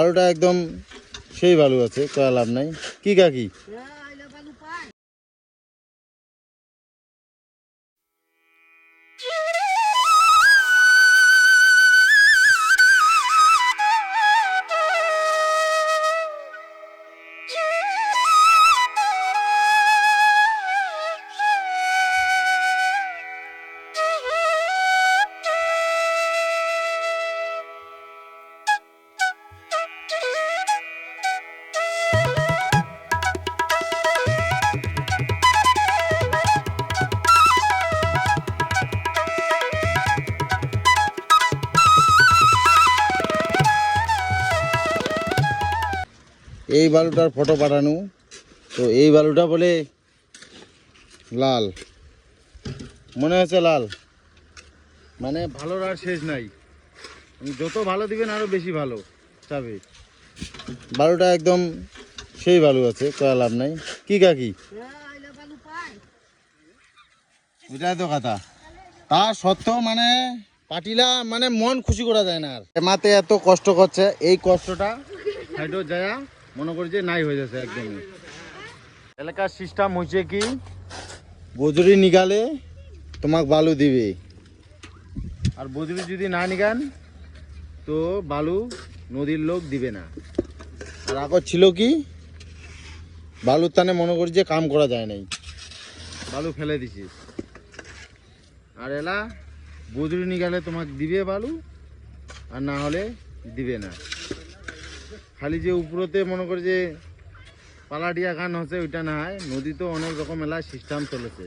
বালুটা একদম সেই ভালো আছে কয়া লাভ নাই। কি কাকি? এই বালুটার ফটো পাঠানো। তো এই বালুটা বলে লাল। মনে হচ্ছে লাল। মানে ভালোর আর শেষ নাই। যত ভালো দিবেন আরও বেশি ভালো চাবে বালুটা একদম সেই বালু আছে কয়া লাভ নাই। কি কাকি? এটাই তো কথা। তা সত্ত্বেও মানে পাটিলা মানে মন খুশি করা যায় না আর। মাতে এত কষ্ট করছে এই কষ্টটা সাইডও যায় মনে করি যে নাই হয়ে যাচ্ছে একদমই। এলাকার সিস্টেম হয়েছে কি? বজরি নিগালে তোমাক বালু দিবে। আর বজরি যদি না নিগান তো বালু নদীর লোক দিবে না। আর আগর ছিল কি? বালুর টানে মনে করি যে কাম করা যায় নাই। বালু ফেলে দিছিস আর এলা বজরি নিগালে তোমাক দিবে বালু আর না হলে দিবে না। খালি যে উপরতে মনে করে যে পালাডিয়া গান হচ্ছে, ওইটা না হয়। নদীতে অনেক রকম মেলা সিস্টেম চলেছে।